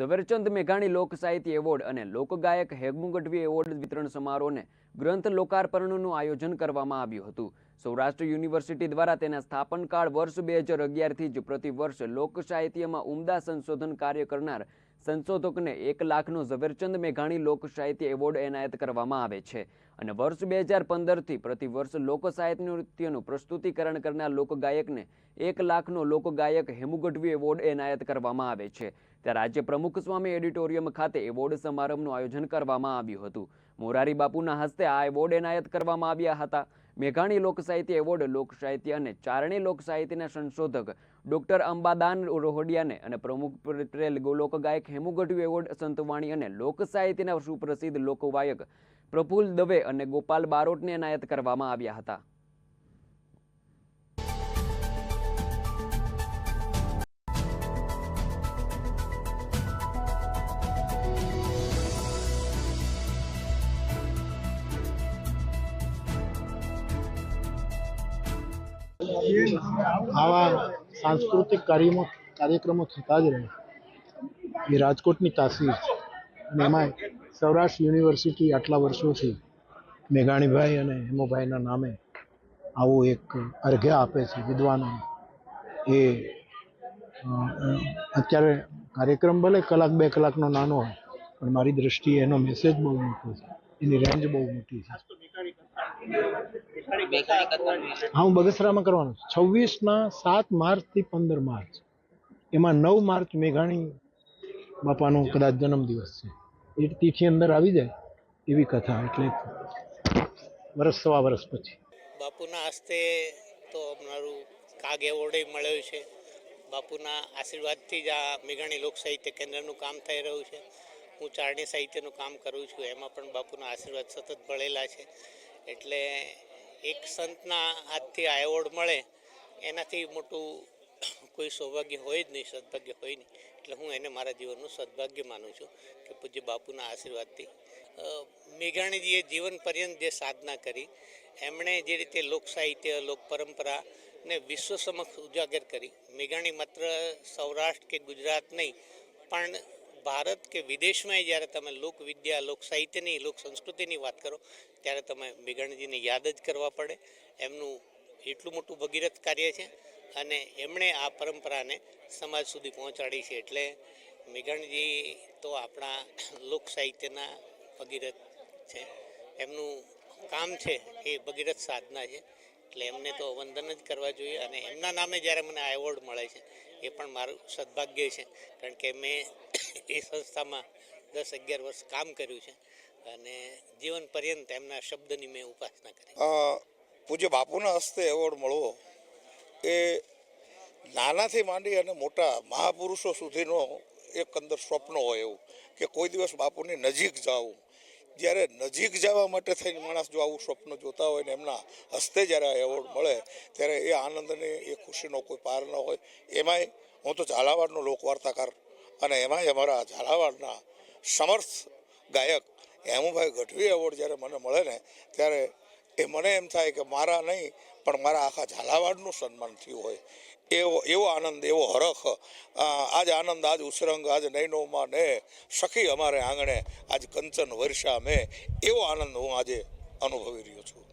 ઝવેરચંદ મેઘાણી લોક સાહિત્ય એવોર્ડ અને લોકગાયક હેગમુ ગઢવી એવોર્ડ વિતરણ સમારોહને ગ્રંથ લોકાર્પણનું આયોજન કરવામાં આવ્યું હતું. સૌરાષ્ટ્ર યુનિવર્સિટી દ્વારા તેના સ્થાપનકાળ વર્ષ બે હજાર અગિયારથી જ પ્રતિવર્ષ લોક સાહિત્યમાં ઉમદા સંશોધન કાર્ય કરનાર સંશોધકને એક લાખનો ઝવેરચંદ મેઘાણી લોક સાહિત્ય એવોર્ડ એનાયત કરવામાં આવે છે. અને વર્ષ બે હજાર પંદરથી પ્રતિવર્ષ લોક સાહિત્ય નૃત્યનું પ્રસ્તુતિકરણ કરનાર લોકગાયકને એક લાખનો લોકગાયક હેમુગઢવી એવોર્ડ એનાયત કરવામાં આવે છે. ત્યારે રાજ્ય પ્રમુખ સ્વામી એડિટોરિયમ ખાતે એવોર્ડ સમારંભનું આયોજન કરવામાં આવ્યું હતું. મોરારી બાપુના હસ્તે આ એવોર્ડ એનાયત કરવામાં આવ્યા હતા. મેઘાણી લોકસાહિત્ય એવોર્ડ, લોકસાહિત્ય અને ચારણી લોકસાહિત્યના સંશોધક ડોક્ટર અંબાદાન રોહડિયાને અને પ્રમુખ પટેલ લોકગાયક હેમુ ગઢવી એવોર્ડ, સંતવાણી અને લોકસાહિત્યના સુપ્રસિદ્ધ લોકવાયક પ્રફુલ દવે અને ગોપાલ બારોટને એનાયત કરવામાં આવ્યા હતા. આવા સાંસ્કૃતિક કાર્યમાં કાર્યક્રમો થતા જ રહે. એ રાજકોટની તાસીર છે. અને એમાંય સૌરાષ્ટ્ર યુનિવર્સિટી આટલા વર્ષોથી મેઘાણીભાઈ અને હેમુભાઈના નામે આવું એક અર્ઘ્ય આપે છે, વિદ્વાનોને. એ અત્યારે કાર્યક્રમ ભલે કલાક, બે કલાકનો નાનો હોય, પણ મારી દ્રષ્ટિએ એનો મેસેજ બહુ મોટો છે. એની રેન્જ બહુ મોટી છે. હા, હું બગસરામાં કરવાનું છું. છવ્વીસના સાત માર્ચથી પંદર માર્ચ. એમાં નવ માર્ચ મેઘાણી બાપાનો કદાચ જન્મદિવસ છે. એ તિથિ અંદર આવી જાય એવી કથા. એટલે વર્ષ સવા વર્ષ પછી. બાપુના હસ્તે તો અમારું કાગ એવોર્ડે મળ્યો છે. બાપુના આશીર્વાદથી જ આ મેઘાણી લોક સાહિત્ય કેન્દ્રનું કામ થઈ રહ્યું છે. હું ચારણી સાહિત્યનું કામ કરું છું. એમાં પણ બાપુના આશીર્વાદ સતત મળેલા છે. એટલે એક સંતના હાથથી આ એવોર્ડ મળે, એનાથી મોટું કોઈ સૌભાગ્ય હોય જ નહીં, સદભાગ્ય હોય નહીં. એટલે હું એને મારા જીવનનું સદભાગ્ય માનું છું કે પૂજ્ય બાપુના આશીર્વાદથી. મેઘાણીજીએ જીવન પર્યંત જે સાધના કરી, એમણે જે રીતે લોક સાહિત્ય, લોક પરંપરા ને વિશ્વ સમક્ષ ઉજાગર કરી. મેઘાણી માત્ર સૌરાષ્ટ્ર કે ગુજરાત નહીં, પણ ભારત કે વિદેશમાં જ્યારે તમે લોકવિદ્યા લોક સાહિત્યની, લોક સંસ્કૃતિની વાત કરો, ત્યારે તમે મેઘાણીજીને યાદ જ કરવા પડે. એમનું એટલું મોટું ભગીરથ કાર્ય છે અને એમણે આ પરંપરાને સમાજ સુધી પહોંચાડી છે. એટલે મેઘાણીજી તો આપણા લોક સાહિત્યના ભગીરથ છે. એમનું કામ છે એ ભગીરથ સાધના છે. એટલે એમને તો વંદન જ કરવા જોઈએ અને એમના નામે જ્યારે મને આ એવોર્ડ મળે છે, એ પણ મારું સદભાગ્ય છે. કારણ કે મેં એ સંસ્થામાં દસ અગિયાર વર્ષ કામ કર્યું છે અને જીવન પર્યંત એમના શબ્દની મેં ઉપાસના કરી પૂજ્ય બાપુના હસ્તે એવોર્ડ મળવો એ નાનાથી માંડી અને મોટા મહાપુરુષો સુધીનો એક અંદર સ્વપ્ન હોય એવું કે કોઈ દિવસ બાપુની નજીક જાવું જ્યારે નજીક જવા માટે થઈને માણસ જો આવું સ્વપ્ન જોતા હોય ને એમના હસ્તે જ્યારે આ એવોર્ડ મળે, ત્યારે એ આનંદને એ ખુશીનો કોઈ પાર ન હોય. એમાંય હું તો ઝાલાવાડનો લોકવાર્તાકાર અને એમાંય અમારા ઝાલાવાડના સમર્થ ગાયક હેમુભાઈ ગઢવી એવોર્ડ જ્યારે મને મળે ને, ત્યારે એ મને એમ થાય કે મારા નહીં, પણ મારા આખા ઝાલાવાડનું સન્માન થયું હોય. એવો એવો આનંદ, એવો હરખ આજ આનંદ, આજ ઉસરંગ, આજ નૈનોમાં ને, સખી અમારે આંગણે, આજ કંચન વર્ષા મેં એવો આનંદ હું આજે અનુભવી રહ્યો છું.